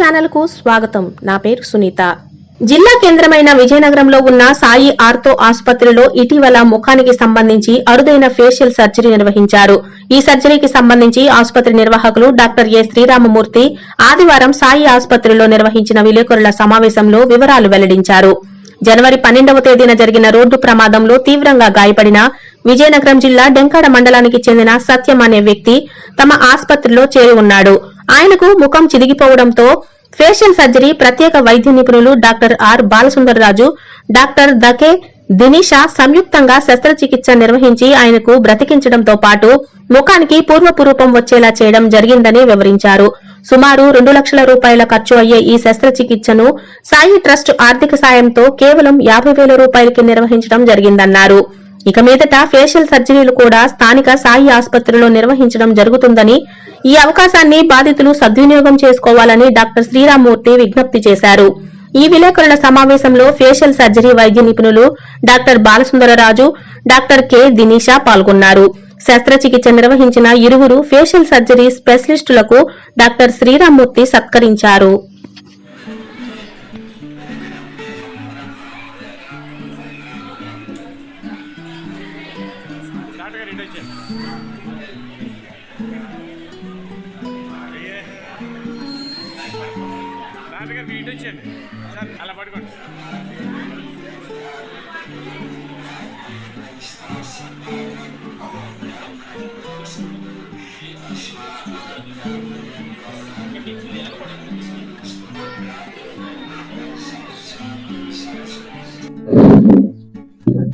ఛానల్కు స్వాగతం. నా పేరు సునీత. జిల్లా కేంద్రమైన విజయనగరంలో ఉన్న సాయి ఆర్థో ఆసుపత్రిలో ఇటీవల ముఖానికి సంబంధించి అరుదైన ఫేషియల్ సర్జరీ నిర్వహించారు. ఈ సర్జరీకి సంబంధించి ఆసుపత్రి నిర్వాహకులు డాక్టర్ ఏ శ్రీరామమూర్తి ఆదివారం సాయి ఆసుపత్రిలో నిర్వహించిన విలేకరుల సమావేశంలో వివరాలు వెల్లడించారు. జనవరి పన్నెండవ తేదీన జరిగిన రోడ్డు ప్రమాదంలో తీవ్రంగా గాయపడిన విజయనగరం జిల్లా డెంకాడ మండలానికి చెందిన సత్యం అనే వ్యక్తి తమ ఆసుపత్రిలో చేరి ఉన్నాడు. ఆయనకు ముఖం చిదిగిపోవడంతో ఫేషియల్ సర్జరీ ప్రత్యేక వైద్య నిపుణులు డాక్టర్ ఆర్ బాలసుందరరాజు డాక్టర్ దకే దినిషా సంయుక్తంగా శస్త్రచికిత్స నిర్వహించి ఆయనకు బ్రతికించడంతో పాటు ముఖానికి పూర్వపు రూపం వచ్చేలా చేయడం జరిగిందని వివరించారు. సుమారు రెండు లక్షల రూపాయల ఖర్చు అయ్యే ఈ శస్త్రచికిత్సను సాయి ట్రస్ట్ ఆర్థిక సాయంతో కేవలం యాభై వేల రూపాయలకి నిర్వహించడం జరిగిందన్నారు. ఇక మీదట ఫేషియల్ సర్జరీలు కూడా స్థానిక సాయి ఆసుపత్రిలో నిర్వహించడం జరుగుతుందని ఈ అవకాశాన్ని బాధితులు సద్వినియోగం చేసుకోవాలని డాక్టర్ శ్రీరామూర్తి విజ్ఞప్తి చేశారు. ఈ విలేకరుల సమావేశంలో ఫేషియల్ సర్జరీ వైద్య నిపుణులు doctor Balasundararaju doctor K Dinisha పాల్గొన్నారు. శస్త్రచికిత్స నిర్వహించిన ఇరువురు ఫేషియల్ సర్జరీ స్పెషలిస్టులకు డాక్టర్ శ్రీరామూర్తి సత్కరించారు. డాక్టర్ గారు ఇటు వచ్చారు డాక్టర్ గారు ఇటు వచ్చారు సార్ అలా పడుకోండి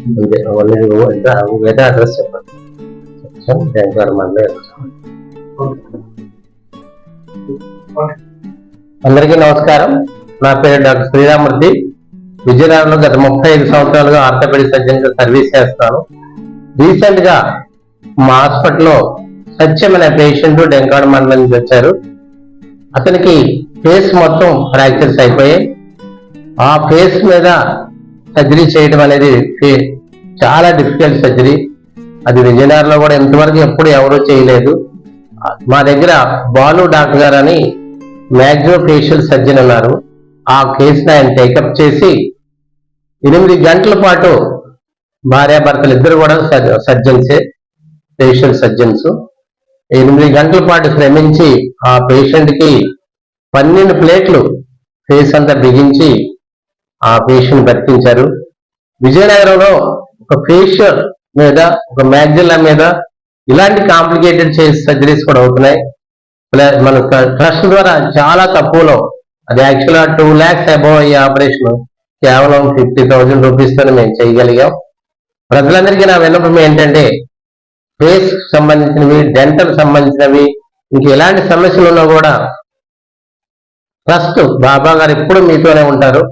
ఎంత ఏదో అడ్రస్ చెప్పండి చెప్తాం యూ మళ్ళీ అందరికీ నమస్కారం. నా పేరు డాక్టర్ శ్రీరామూర్తి. విజయనగరంలో గత ముప్పై ఐదు సంవత్సరాలుగా ఆర్థోపెడిక్ సర్జన్గా సర్వీస్ చేస్తాను రీసెంట్గా మా హాస్పిటల్లో సత్యం అనే పేషెంట్ డెంకాడు మండలం నుంచి వచ్చారు. అతనికి ఫేస్ మొత్తం ఫ్రాక్చర్స్ అయిపోయాయి. ఆ ఫేస్ మీద సర్జరీ చేయడం అనేది చాలా డిఫికల్ట్ సర్జరీ అది విజయనగరంలో కూడా ఇంతవరకు ఎప్పుడు ఎవరూ చేయలేదు. మా దగ్గర బాలు డాక్టర్ గారు అని మ్యాక్సిమం ఫేషియల్ సర్జన్ ఉన్నారు. ఆ కేసుని ఆయన టేకప్ చేసి ఎనిమిది గంటల పాటు భార్యాభర్తలు ఇద్దరు కూడా సర్జన్సే ఫేషియల్ సర్జన్స్ ఎనిమిది గంటల పాటు శ్రమించి ఆ పేషెంట్కి పన్నెండు ప్లేట్లు ఫేస్ అంతా బిగించి ఆ పేషెంట్ బతికించారు. విజయనగరంలో ఒక ఫేషియల్ మీద ఒక మ్యాగ్జిల్లా మీద ఇలాంటి కాంప్లికేటెడ్ సర్జరీస్ కూడా అవుతున్నాయి. ప్లస్ మన ట్రస్ట్ ద్వారా చాలా తక్కువలో అది యాక్చువల్గా టూ ల్యాక్స్ అబౌవ్ అయ్యే ఆపరేషన్ కేవలం ఫిఫ్టీ థౌజండ్ రూపీస్తోనే మేము చేయగలిగాం. ప్రజలందరికీ నా విన్నపం ఏంటంటే ఫేస్ సంబంధించినవి డెంటల్ సంబంధించినవి ఇంక ఎలాంటి సమస్యలు ఉన్నా కూడా ట్రస్ట్ బాబా గారు ఎప్పుడు మీతోనే ఉంటారు.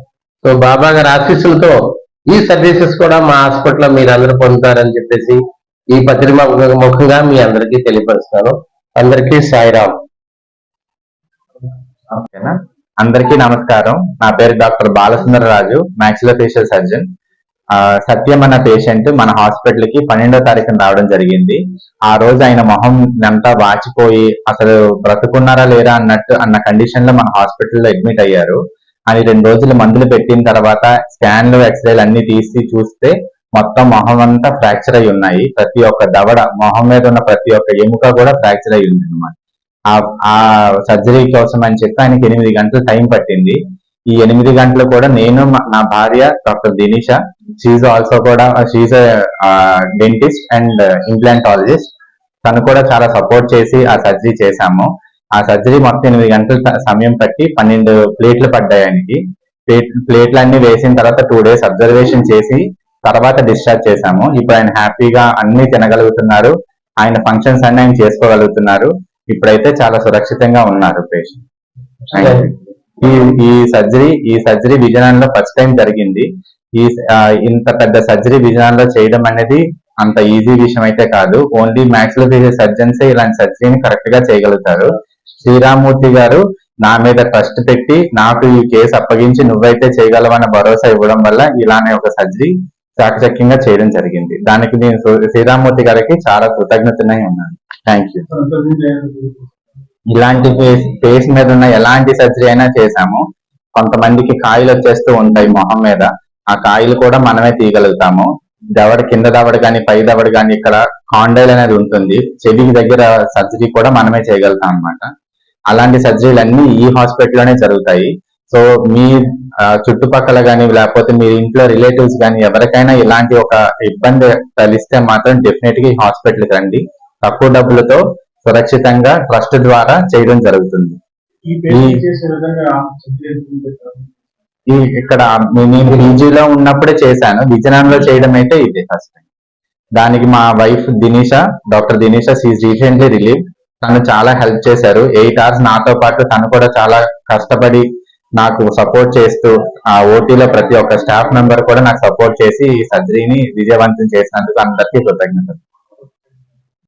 సో బాబా గారి ఆశీస్సులతో ఈ సర్వీసెస్ కూడా మా హాస్పిటల్లో మీరు పొందుతారని చెప్పేసి ఈ పత్రిక ముఖంగా మీ అందరికీ తెలియపరుస్తాను అందరికీ సాయిరామ్ ఓకేనా? అందరికీ నమస్కారం. నా పేరు doctor Balasundara Raju facial surgeon ఆ, సత్యం అన్న పేషెంట్ మన హాస్పిటల్కి పన్నెండో తారీఖున రావడం జరిగింది. ఆ రోజు ఆయన మొహం అంతా వాచిపోయి అసలు బ్రతుకున్నారా లేరా అన్నట్టు అన్న కండిషన్లో మన హాస్పిటల్లో అడ్మిట్ అయ్యారు. అని రెండు రోజులు మందులు పెట్టిన తర్వాత స్కాన్లు ఎక్స్రేలు అన్ని తీసి చూస్తే మొత్తం మొహం అంతా ఫ్రాక్చర్ అయి ఉన్నాయి. ప్రతి ఒక్క దవడ మొహం మీద ఉన్న ప్రతి ఒక్క ఎముక కూడా ఫ్రాక్చర్ అయి ఉంది అనమాట ఆ- సర్జరీ కోసం అని చెప్పి ఆయనకి ఎనిమిది గంటలు టైం పట్టింది. ఈ ఎనిమిది గంటలు కూడా నేను మా- నా భార్య డాక్టర్ దినీష షీజ్ ఆల్సో కూడా షీజ్ డెంటిస్ట్ అండ్ ఇంప్లాంటాలజిస్ట్ తను కూడా చాలా సపోర్ట్ చేసి ఆ సర్జరీ చేశాము. ఆ సర్జరీ మొత్తం ఎనిమిది గంటల సమయం పట్టి పన్నెండు ప్లేట్లు పడ్డాయి ఆయనకి. ప్లేట్ ప్లేట్లు అన్ని వేసిన తర్వాత టూ డేస్ అబ్జర్వేషన్ చేసి తర్వాత డిశ్చార్జ్ చేశాము. ఇప్పుడు ఆయన హ్యాపీగా అన్ని తినగలుగుతున్నారు. ఆయన ఫంక్షన్స్ అన్ని ఆయన చేసుకోగలుగుతున్నారు. ఇప్పుడైతే చాలా సురక్షితంగా ఉన్నారు పేషెంట్. ఈ ఈ సర్జరీ ఈ సర్జరీ విజయనగరంలో ఫస్ట్ టైం జరిగింది. ఈ ఇంత పెద్ద సర్జరీ విజయనగరంలో చేయడం అనేది అంత ఈజీ విషయం అయితే కాదు. ఓన్లీ మాథ్స్లో సర్జన్సే ఇలాంటి సర్జరీని కరెక్ట్గా చేయగలుగుతారు. శ్రీరామూర్తి గారు నా మీద ట్రస్ట్ పెట్టి నాకు ఈ కేసు అప్పగించి నువ్వైతే చేయగలవన్న భరోసా ఇవ్వడం వల్ల ఇలానే ఒక సర్జరీ చాకచక్యంగా చేయడం జరిగింది. దానికి నేను శ్రీరామూర్తి గారికి చాలా కృతజ్ఞతనై ఉన్నాను. థ్యాంక్ యూ ఇలాంటి ఫేస్ ఫేస్ మీద ఉన్న ఎలాంటి సర్జరీ అయినా చేశాము. కొంతమందికి కాయలు వచ్చేస్తూ ఉంటాయి మొహం మీద. ఆ కాయలు కూడా మనమే తీయగలుగుతాము. దవడ కింద దవడ కానీ పై దవడ కానీ ఇక్కడ కాండైల్ అనేది ఉంటుంది. చెవికి దగ్గర సర్జరీ కూడా మనమే చేయగలుగుతాం అన్నమాట. అలాంటి సర్జరీలు అన్ని ఈ హాస్పిటల్లోనే జరుగుతాయి. సో మీ చుట్టుపక్కల కానీ లేకపోతే మీ ఇంట్లో రిలేటివ్స్ కానీ ఎవరికైనా ఇలాంటి ఒక ఇబ్బంది కలిస్తే మాత్రం డెఫినెట్గా ఈ హాస్పిటల్ రండి. తక్కువ డబ్బులతో సురక్షితంగా ట్రస్ట్ ద్వారా చేయడం జరుగుతుంది. ఈ ఇక్కడ నేను పీజీలో ఉన్నప్పుడే చేశాను. విజయనగరంలో చేయడం అయితే ఇదే ఫస్ట్ టైం దానికి మా wife Dinesha doctor Dinesha she's recently relieve తను చాలా హెల్ప్ చేశారు. ఎయిట్ అవర్స్ నాతో పాటు తను కూడా చాలా కష్టపడి నాకు సపోర్ట్ చేస్తూ ఆ ఓటీలో ప్రతి ఒక్క స్టాఫ్ మెంబర్ కూడా నాకు సపోర్ట్ చేసి ఈ సర్జరీని విజయవంతం చేసినందుకు అందరికీ కృతజ్ఞతలు.